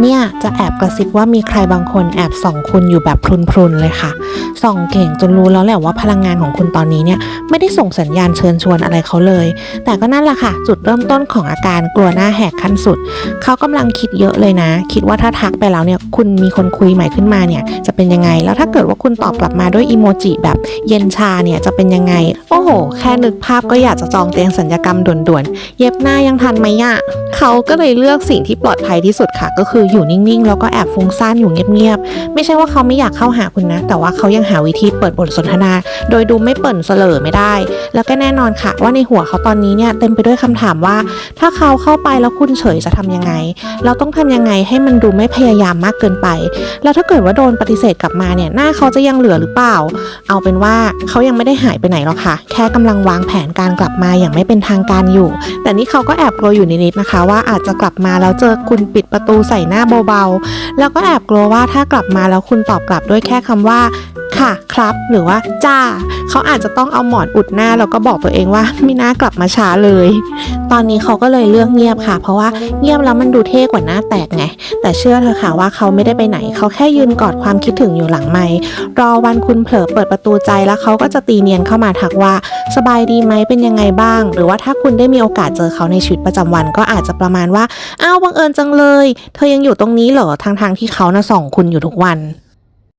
เนี่ยจะแอบกระซิบว่ามีใครบางคนแอบส่องคุณอยู่แบบพลุนๆเลยค่ะ ส่องเก่งจนรู้แล้วแหละว่าพลังงานของคุณตอนนี้เนี่ยไม่ได้ส่งสัญญาณเชิญชวนอะไรเขาเลย แต่ก็นั่นแหละค่ะ จุดเริ่มต้นของอาการกลัวหน้าแหกขั้นสุด เขากำลังคิดเยอะเลยนะ คิดว่าถ้าทักไปแล้วเนี่ยคุณมีคนคุยใหม่ขึ้นมาเนี่ยจะเป็นยังไง แล้วถ้าเกิดว่าคุณตอบกลับมาด้วยอีโมจิแบบเย็นชาเนี่ยจะเป็นยังไง โอ้โห แค่นึกภาพก็อยากจะจองเตียงสัญญกรรมด่วนๆ เย็บหน้ายังทันไหมอะเขาก็เลยเลือกสิ่งที่ปลอดภัยที่สุดค่ะก็คืออยู่นิ่งๆ แล้วก็แอบฟุ้งซ่านอยู่เงียบๆ ไม่ใช่ว่าเขาไม่อยากเข้าหาคุณนะ แต่ว่าเขายังหาวิธีเปิดบทสนทนา โดยดูไม่เปิ่นเสลอไม่ได้ แล้วก็แน่นอนค่ะ ว่าในหัวเขาตอนนี้เนี่ยเต็มไปด้วยคำถามว่า ถ้าเขาเข้าไปแล้วคุณเฉยจะทำยังไง เราต้องทำยังไงให้มันดูไม่พยายามมากเกินไป แล้วถ้าเกิดว่าโดนปฏิเสธกลับมาเนี่ยหน้าเขาจะยังเหลือหรือเปล่า เอาเป็นว่าเขายังไม่ได้หายไปไหนหรอกค่ะ แค่กำลังวางแผนการกลับมาอย่างไม่เป็นทางการอยู่ แต่นี่เขาก็แอบกลัวอยู่นิดๆนะคะ ว่าอาจจะกลับมาแล้วเจอคุณปิดประตูใส่หน้าเบาๆ แล้วก็แอบกลัวว่าถ้ากลับมาแล้วคุณตอบกลับด้วยแค่คำว่า ค่ะครับ หรือว่าจ้า เขาอาจจะต้องเอาหมอนอุดหน้าแล้วก็บอกตัวเองว่าไม่น่ากลับมาช้าเลย ตอนนี้เขาก็เลยเลือกเงียบค่ะ เพราะว่าเงียบแล้วมันดูเท่กว่าหน้าแตกไงแต่เชื่อเธอค่ะว่าเขาไม่ได้ไปไหน เขาแค่ยืนกอดความคิดถึงอยู่หลังไมค์รอวันคุณเผลอเปิดประตูใจแล้วเขาก็จะตีเนียนเข้ามาทักว่า สบายดีไหมเป็นยังไงบ้าง หรือว่าถ้าคุณได้มีโอกาสเจอเขาในชีวิตประจำวัน ก็อาจจะประมาณว่าอ้าวบังเอิญจังเลย เธอยังอยู่ตรงนี้เหรอทางทางที่เขาน่ะส่องคุณอยู่ทุกวัน